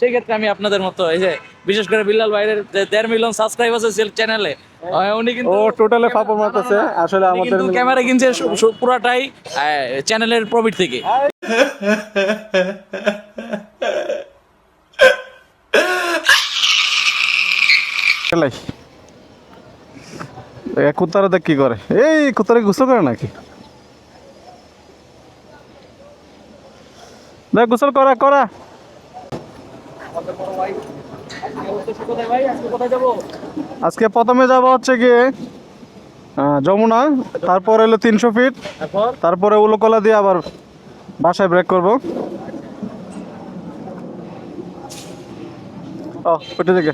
সেই ক্ষেত্রে আমি আপনাদের মতো এই যে বিশেষ করে বিল্লাল ভাইয়ের যে দেড় মিলিয়ন সাবস্ক্রাইব আছে চ্যানেলে উনি কিন্তু ও টোটালে ফাপড় মারতেছে আসলে আমাদের কিন্তু ক্যামেরা কিনছে পুরাটাই চ্যানেলের প্রফিট থেকে। কুত্তারা দেখ কি করে? এই কুত্তারা গুসল করে নাকি? দেখ গোসল করা করা। আজকে প্রথমে যাব হচ্ছে গিয়ে যমুনা তারপর এলো তিনশো ফিট তারপরে? উলোকলা দিয়ে আবার বাসায় ব্রেক করব। ও ওটা থেকে.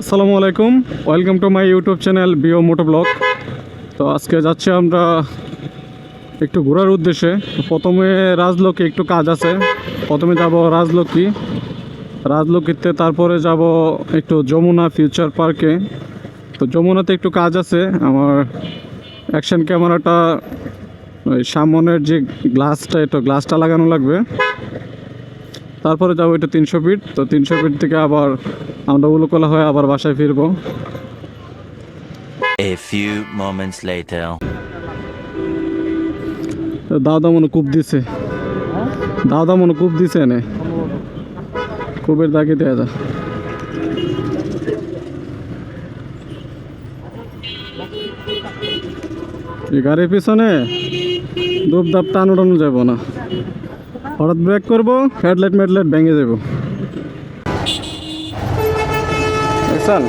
আসসালামু আলাইকুম। Welcome to my YouTube channel bio moto vlog তো আজকে যাচ্ছি আমরা একটু ঘোরার উদ্দেশ্যে। প্রথমে রাজলক্ষ্মী একটু কাজ আছে। প্রথমে যাব রাজলক্ষ্মী। রাজলক্ষ্মীতে তারপরে যাব একটু যমুনা ফিউচার পার্কে তো যমুনাতে একটু কাজ আছে। আমার অ্যাকশন ক্যামেরাটা ওই সামনের যে গ্লাসটা একটু গ্লাসটা লাগানো লাগবে। তারপরে যাব এটা তিনশো ফিট তো তিনশো ফিট থেকে আবার আমরা উলুকলা হয়ে আবার বাসায় ফিরবো। A few moments later. দাদা মনে কূপ দিছে। দাদা মনে কূপ দিছে এনে কূপের দাগে দেয়া যা এই গাড়ির পিছনে দুপ দাপ টান উড়ানো যাব না। হঠাৎ ব্রেক করব, হেডলাইট মেডলাইট ভেঙে যাব। দেখছেন?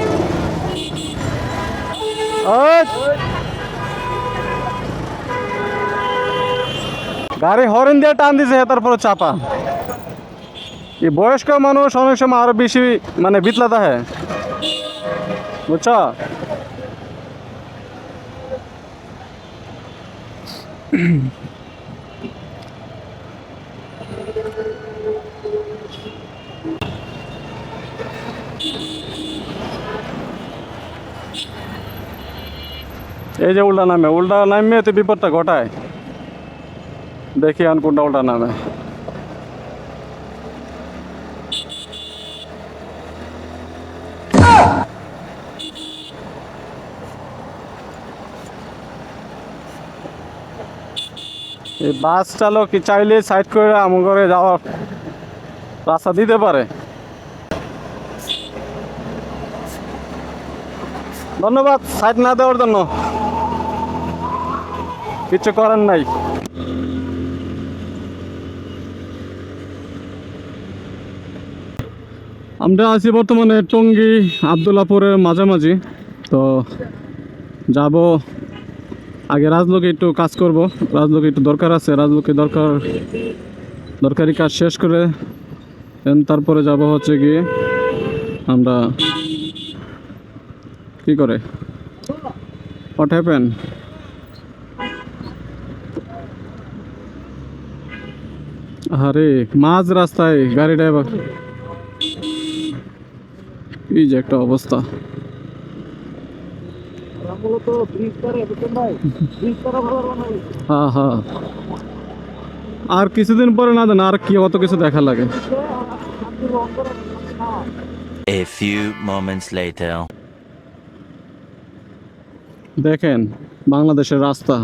গাড়ি হরেন দিয়ে টান দিছে তারপরে চাপা। এই বয়স্ক মানুষ, অনেক সময় আরও বেশি মানে বিতলাতে হয় বুঝছ? এই যে উল্টা নামে উল্টা নামে তো বিপদটা ঘটায়। দেখি আন কোনটা উল্টা নামে। এই বাস চালক চাইলে সাইড করে আমার ঘরে যাওয়ার রাস্তা দিতে পারে? ধন্যবাদ, সাইড না দেওয়ার জন্য। কিছু করার নাই। আমরা আছি বর্তমানে টঙ্গী আবদুল্লাপুরের মাঝামাঝি। তো যাব আগে রাজলোকে একটু কাজ করব। রাজলোকে একটু দরকার আছে। রাজলোকে দরকার, দরকারি কাজ শেষ করে তারপরে যাব হচ্ছে গিয়ে আমরা কি করে? হোয়াট হ্যাপেন আরে মাঝ রাস্তায় গাড়ি ড্রাইভার এই যে একটা অবস্থা। হ্যাঁ হ্যাঁ। আর কিছুদিন পরে না দেন আর কি অত কিছু দেখা লাগে। A few moments later. দেখেন বাংলাদেশের রাস্তা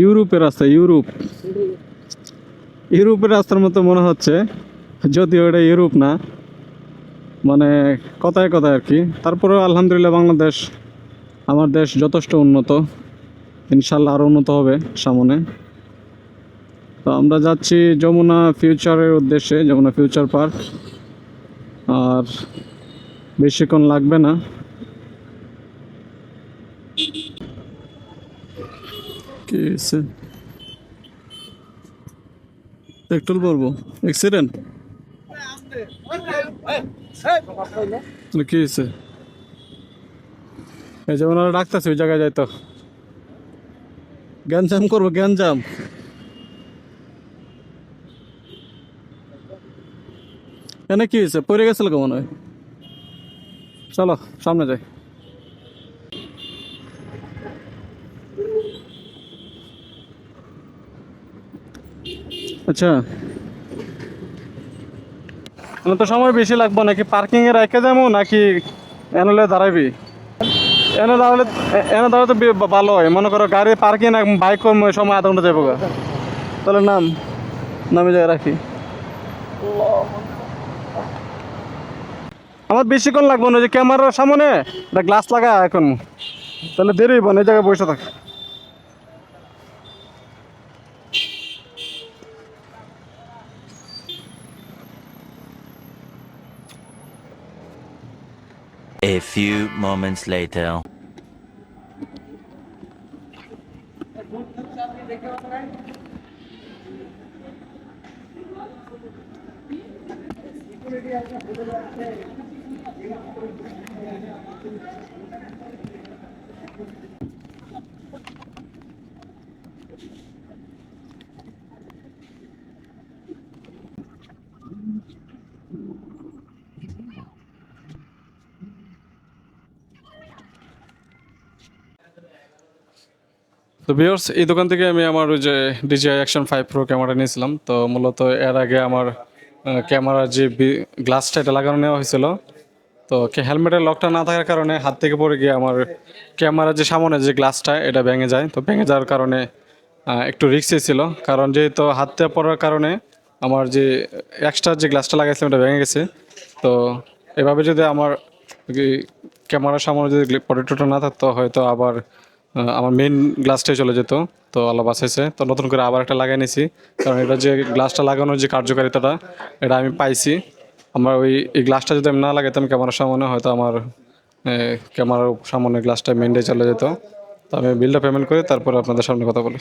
ইউরোপের রাস্তা ইউরোপ। ইউরোপের রাস্তার মতো মনে হচ্ছে যদিও এটা ইউরোপ না মানে কথায় কথায় আর কি তারপরেও আলহামদুলিল্লাহ বাংলাদেশ, আমার দেশ যথেষ্ট উন্নত। ইনশাল্লাহ আরও উন্নত হবে সামনে। তো আমরা যাচ্ছি যমুনা ফিউচারের উদ্দেশ্যে, যমুনা ফিউচার পার্ক। আর বেশিক্ষণ লাগবে না। পেট্রোল ভরবো অ্যাক্সিডেন্ট কি হয়েছে? ডাকতেছে ওই জায়গায় যাইতো গ্যাঞ্জাম করব, গ্যাঞ্জাম। এনে কি হয়েছে? পড়ে গেছিল কেমন হয়? চলো, সামনে যাই। আচ্ছা। মানে তো সময় বেশি লাগবে, নাকি পার্কিং এ রেখে যাব, নাকি এনলে দাঁড়াবি? এনে দাঁড়ালে এনে দাঁড়ালে তো ভালো হয়। মনে করো গাড়ি পার্কিং বাইক সময় আধা ঘণ্টা যাব। তাহলে নাম, নামে জায়গায় রাখি। আমার বেশিক্ষণ লাগবে না যে ক্যামেরার সামনে গ্লাস লাগা এখন। তাহলে দেরি হইব এই জায়গায় বসে থাক। Few moments later. বিয়ার্স এই দোকান থেকে আমি আমার ওই যে DJI action five pro camera নিয়েছিলাম। তো মূলত এর আগে আমার ক্যামেরার যে গ্লাসটা এটা লাগানো নেওয়া হয়েছিল। তো হেলমেটের লকটা না থাকার কারণে হাত থেকে পড়ে গিয়ে আমার ক্যামেরার যে সামনে যে গ্লাসটা এটা ভেঙে যায়। তো ভেঙে যাওয়ার কারণে একটু রিক্সি ছিল। কারণ যেহেতু হাত পড়ার কারণে আমার যে এক্সট্রা যে গ্লাসটা লাগাইছিলাম, এটা ভেঙে গেছে। তো এভাবে যদি আমার ক্যামেরার সামনে যদি পটেটোটা না থাকতো, হয়তো আবার আমার মেইন গ্লাসটাই চলে যেত, তো আল্লাহ বাঁচাইছে। তো নতুন করে আবার একটা লাগাই নিয়েছি কারণ এটা যে গ্লাসটা লাগানোর যে কার্যকারিতাটা, এটা আমি পাইছি। আমার ওই, এই গ্লাসটা যদি আমি না লাগাইতাম, ক্যামেরার সামনে হয়তো আমার ক্যামেরার সামনে গ্লাসটা মেইনটাই চলে যেত। তো আমি বিলটা পেমেন্ট করে তারপরে আপনাদের সামনে কথা বলি।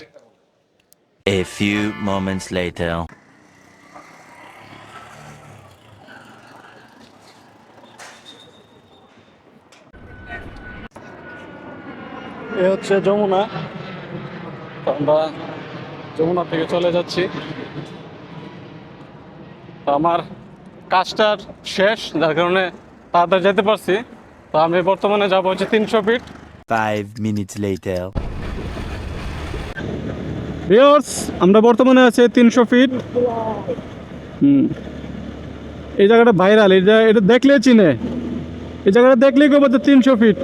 A few moments later. এ হচ্ছে যমুনা। আমরা যমুনা থেকে চলে যাচ্ছি। আমার কাজটার শেষ যার কারণে তাড়াতাড়ি যেতে পারছি। তো আমি বর্তমানে যাব হচ্ছে তিনশো ফিট। Five minutes later. ভিওর্স আমরা বর্তমানে আছি তিনশো ফিট। হুম। এই জায়গাটা ভাইরাল জায়গা এটা দেখলে চিনে। এই জায়গাটা দেখলেই কেউ বলতে তিনশো ফিট।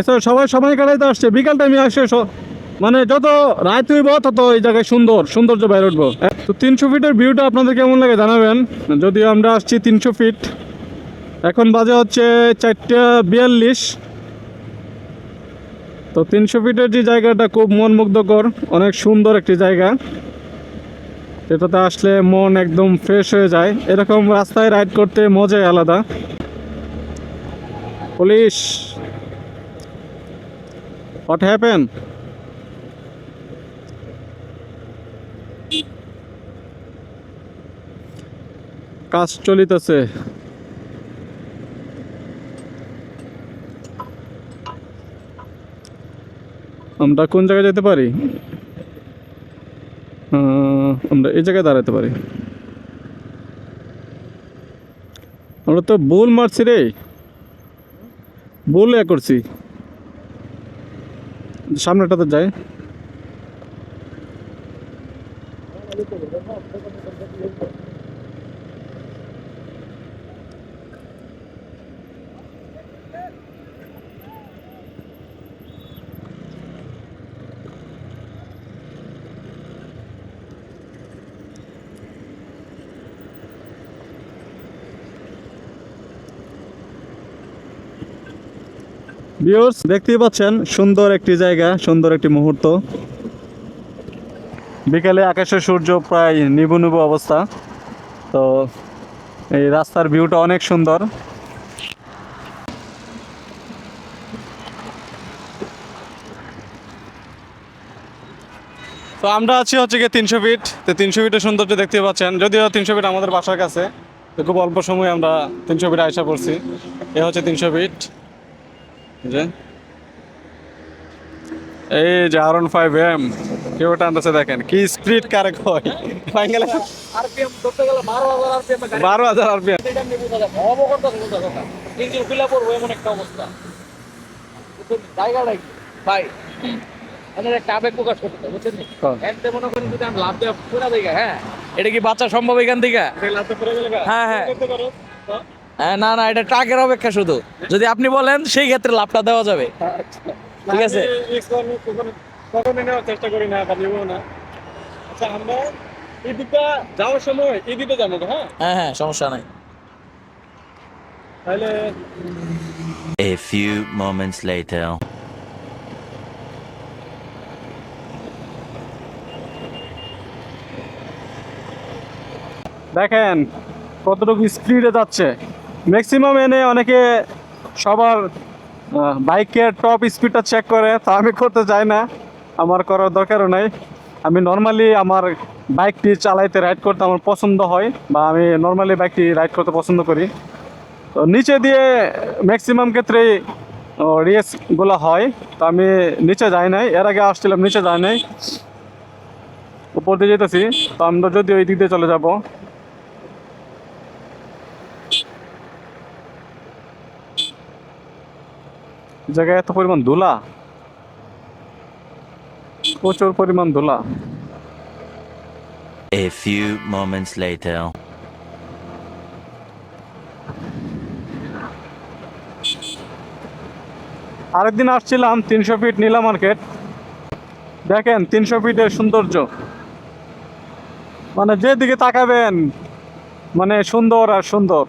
এসব সবাই সময় কাটাইতে আসছে। বিকাল টাইমে আসছে মানে যত রাত হইব, তত এই জায়গায় সুন্দর, সৌন্দর্য বাইরে উঠবো। তো তিনশো ফিটের ভিউটা আপনাদের কেমন লাগে জানাবেন। যদিও আমরা আসছি তিনশো ফিট। এখন বাজে হচ্ছে চারটা বিয়াল্লিশ। তো তিনশো ফিটের যে জায়গাটা খুব মনমুগ্ধকর, অনেক সুন্দর একটি জায়গা। এটাতে আসলে মন একদম ফ্রেশ হয়ে যায়। এরকম রাস্তায় রাইড করতে মজাই আলাদা। পুলিশ হোয়াট হ্যাপেন কাজ চলিতেছে। আমরা কোন জায়গায় যেতে পারি? আমরা এই জায়গায় দাঁড়াতে পারি। আমরা তো ভুল মারছি রে। ভুল এ করছি। সামনেটাতে যাই। ভিউয়ার্স, দেখতেই পাচ্ছেন, সুন্দর একটি জায়গা, সুন্দর একটি মুহূর্ত। বিকালে আকাশের সূর্য প্রায় নিবু নিবু অবস্থা। তো এই রাস্তার ভিউটা অনেক সুন্দর। তো আমরা আছি হচ্ছে গিয়ে তিনশো ফিট। তো তিনশো ফিটের সৌন্দর্য দেখতে পাচ্ছেন। যদিও তিনশো ফিট আমাদের বাসার কাছে, তো খুব অল্প সময়ে আমরা তিনশো ফিট আয়সা পড়ছি। এ হচ্ছে তিনশো ফিট। যে? এই যে আর ফাইভ এম কেউ টানতেছে দেখেন কি স্পিড কারে কয়? ফাইনাল আরপিএম ধরতে গেলে বারো হাজার আরপিএম বারো বোঝা কথা ইঞ্জিন পড়ব এমন একটা অবস্থা। জায়গাটা কি? ভাই? হ্যাঁ। মনে হ্যাঁ? এটা কি বাচ্চা সম্ভব এখান থেকে? হ্যাঁ হ্যাঁ। না না এটা ট্রাকের অপেক্ষা শুধু। যদি আপনি বলেন সেই ক্ষেত্রে লাভটা দেওয়া যাবে। ঠিক আছে? নেওয়ার চেষ্টা করি না বা নেব না। আচ্ছা আমরা এই যাওয়ার সময় যাব হ্যাঁ? হ্যাঁ হ্যাঁ সমস্যা নাই। তাহলে A few moments later. দেখেন কতটুকু স্পিডে যাচ্ছে। ম্যাক্সিমাম এনে অনেকে সবার বাইকের টপ স্পিডটা চেক করে, তা আমি করতে চাই না। আমার করার দরকারও নাই। আমি নর্মালি আমার বাইকটি চালাইতে রাইড করতে আমার পছন্দ হয়, বা আমি নর্মালি বাইকটি রাইড করতে পছন্দ করি। তো নিচে দিয়ে ম্যাক্সিমাম ক্ষেত্রেই রেসগুলো হয়, তো আমি নিচে যাই নাই। এর আগে আসছিলাম, নিচে যাই নাই। উপর দিয়ে যেতেছি, তো আমরা যদি ওই দিক দিয়ে চলে যাব। জায়গায় এত পরিমাণ ধুলা? প্রচুর পরিমাণ ধুলা। A few moments later. আরেকদিন আসছিলাম তিনশো ফিট নীলা মার্কেট। দেখেন তিনশো ফিটের সৌন্দর্য। মানে যেদিকে তাকাবেন মানে সুন্দর আর সুন্দর।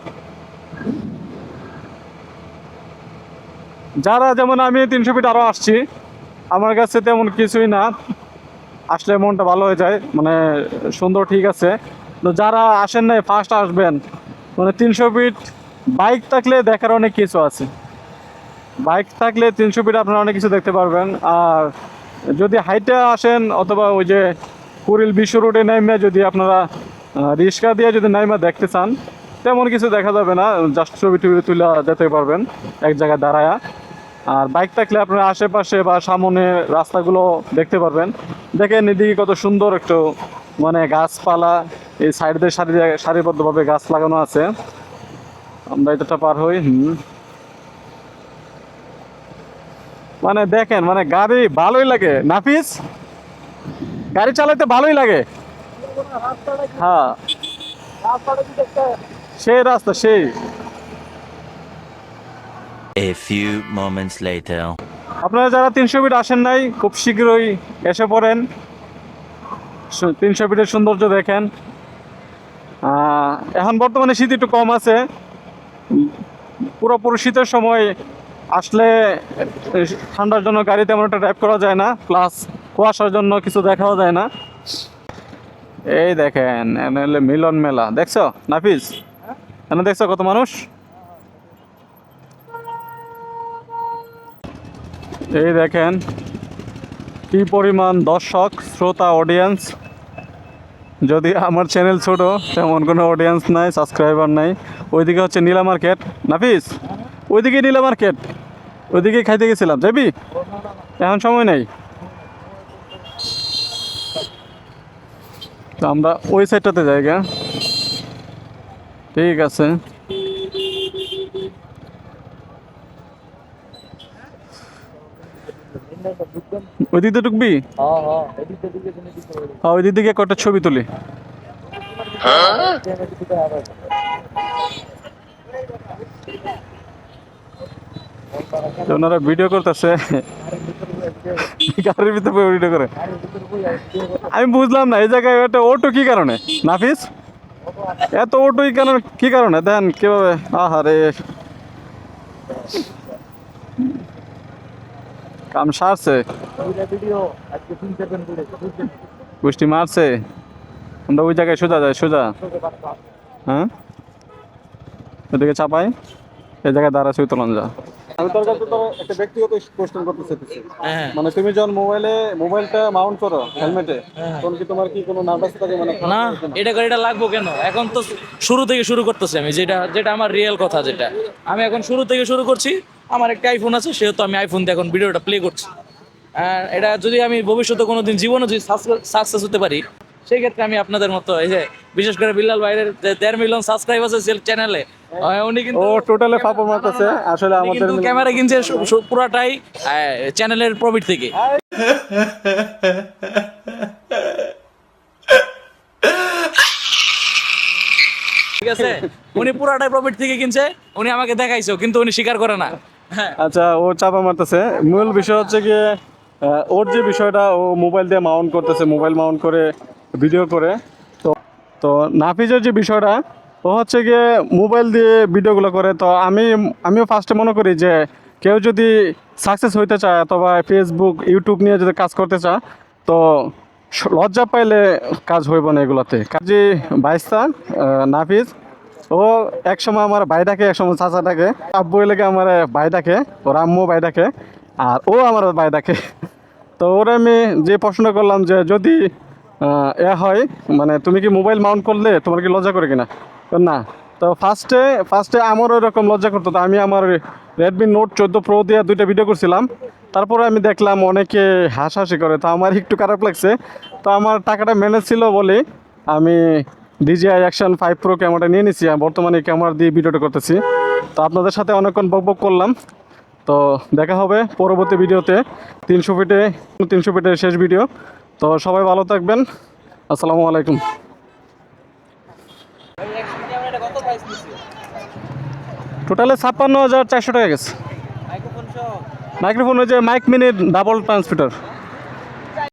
যারা যেমন আমি তিনশো ফিট আরও আসছি, আমার কাছে তেমন কিছুই না। আসলে মনটা ভালো হয়ে যায় মানে সুন্দর ঠিক আছে। তো যারা আসেন নাই ফার্স্ট আসবেন। মানে তিনশো ফিট বাইক থাকলে দেখার অনেক কিছু আছে। বাইক থাকলে তিনশো ফিট আপনারা অনেক কিছু দেখতে পারবেন। আর যদি হাইটে আসেন, অথবা ওই যে কুড়িল বিশ্ব রোডে নাইমে যদি আপনারা রিক্সা দিয়ে যদি নাইমা দেখতে চান, তেমন কিছু দেখা যাবে না। জাস্ট ছবি টবি তুলে যেতে পারবেন, এক জায়গায় দাঁড়ায়া। আর বাইক থাকলে আপনার আশেপাশে বা সামনে রাস্তাগুলো দেখতে পারবেন। দেখেন এদিকে কত সুন্দর একটু মানে গাছপালা, এই সাইড দিয়ে সারি সারিবদ্ধভাবে গাছ লাগানো আছে। আমরা এটা পার হই, হুম। মানে দেখেন মানে গাড়ি ভালোই লাগে। নাফিস, গাড়ি চালাতে ভালোই লাগে। হ্যাঁ। সেই রাস্তা, সেই। A few moments later. আপনারা যারা তিনশো ফিট আসেন নাই, খুব শীঘ্রই এসে পড়েন। তিনশো ফিটের সৌন্দর্য দেখেন। এখন বর্তমানে শীত একটু কম আছে। পুরোপুরি শীতের সময় আসলে ঠান্ডার জন্য গাড়ি তেমন একটা ড্রাইভ করা যায় না। প্লাস কুয়াশার জন্য কিছু দেখাও যায় না। এই দেখেন মিলন মেলা। দেখছ? নাফিস? এনে দেখছ কত মানুষ? এই দেখেন, কি পরিমাণ দর্শক, শ্রোতা অডিয়েন্স যদি আমার চ্যানেল ছোট, তেমন কোনো অডিয়েন্স নাই সাবস্ক্রাইবার নাই। ওইদিকে হচ্ছে নীলা মার্কেট নাফিস, ওইদিকে নীলা মার্কেট ওইদিকে খাইতে গেছিলাম, যাবি? এখন সময় নেই। তো আমরা ওই সাইডটাতে জায়গা ঠিক আছে। ওই দিক দিয়ে ঢুকবি? হ্যাঁ হ্যাঁ হ্যাঁ ওই দিক থেকে কটা ছবি তুলি। ওনারা ভিডিও করতেছে। গাড়ির ভিতরে ভিডিও করে। আমি বুঝলাম না এই জায়গায় একটা অটো কি কারণে? নাফিস? এত অটো কি কারণে কি কারণে? দেন কীভাবে? আহারে। কাম সারছে? মারছে? আমরা ওই জায়গায় সোজা যাই সোজা। হ্যাঁ? ওদিকে চাপাই এই জায়গায় দাঁড়াচ্ছে উত্তোলন যা। আমি তোর কাছে তো একটা ব্যক্তিগত কোশ্চেন করতে চাইতেছি। হ্যাঁ। মানে তুমি যখন মোবাইলে মোবাইলটা মাউন্ট করো হেলমেটে তখন কি তোমার কি কোনো নার্ভাস থাকে মানে না না? এটা করে এটা লাগবো কেন? এখন তো শুরু থেকে শুরু করতেছি আমি যেটা যেটা আমার রিয়েল কথা যেটা। আমি এখন শুরু থেকে শুরু করছি আমার একটা আইফোন আছে সেহেতু আমি আইফোন দিয়ে এখন ভিডিওটা প্লে করছি। আর এটা যদি আমি ভবিষ্যতে কোনো দিন জীবনে যদি সাকসেস হতে পারি সেই ক্ষেত্রে আমি আপনাদের মতো এই যে বিশেষ করে বিল্লাল ভাইয়ের যে দেড় মিলিয়ন সাবস্ক্রাইব আছে সেল চ্যানেলে উনি কিন্তু ও টোটালে ফাপড় মারতেছে আসলে আমাদের কিন্তু ক্যামেরা কিনছে পুরাটাই চ্যানেলের প্রফিট থেকে। ঠিক আছে? উনি পুরাটাই প্রফিট থেকে কিনছে উনি আমাকে দেখাইছো কিন্তু উনি স্বীকার করে না। আচ্ছা ও চাপা মারতেছে। মূল বিষয় হচ্ছে গিয়ে ওর যে বিষয়টা, ও মোবাইল দিয়ে মাউন্ট করতেছে, মোবাইল মাউন্ট করে ভিডিও করে। তো তো নাফিজের যে বিষয়টা, ও হচ্ছে গিয়ে মোবাইল দিয়ে ভিডিওগুলো করে। তো আমি, আমিও ফার্স্টে মনে করি যে, কেউ যদি সাকসেস হইতে চায়, অথবা ফেসবুক ইউটিউব নিয়ে যদি কাজ করতে চায়, তো লজ্জা পাইলে কাজ হইব না এগুলোতে। কাজে বাইস্তা নাফিজ ও, এক সময় আমার ভাই ডাকে এক সময় চাচা ডাকে আব্বু এলাকে আমার ভাই ডাকে ওর আম্মু ভাই ডাকে আর ও আমার ভাই ডাকে তো ওরা আমি যে প্রশ্ন করলাম যে যদি এ হয় মানে তুমি কি মোবাইল মাউন্ট করলে তোমার কি লজ্জা করে কিনা? না, তো ফার্স্টে ফার্স্টে আমারও এরকম লজ্জা করতো তো আমি আমার রেডমি নোট চোদ্দ প্রো দিয়ে দুইটা ভিডিও করছিলাম। তারপরে আমি দেখলাম অনেকে হাসাহাসি করে, তো আমার একটু খারাপ লাগছে। তো আমার টাকাটা ম্যানেজ ছিল বলে আমি ডিজিআই অ্যাকশন ফাইভ প্রো ক্যামেরাটা নিয়ে নিছি। আমি বর্তমানে এই ক্যামেরা দিয়ে ভিডিওটা করতেছি। তো আপনাদের সাথে অনেকক্ষণ বক বক করলাম। তো দেখা হবে পরবর্তী ভিডিওতে। তিনশো ফিটে তিনশো ফিটের শেষ ভিডিও। তো সবাই ভালো থাকবেন। আসসালামু আলাইকুম। টোটালে ছাপ্পান্ন হাজার চারশো টাকা গেছে। মাইক্রোফোন ওই যে মাইক মিনিট ডাবল ট্রান্সমিটার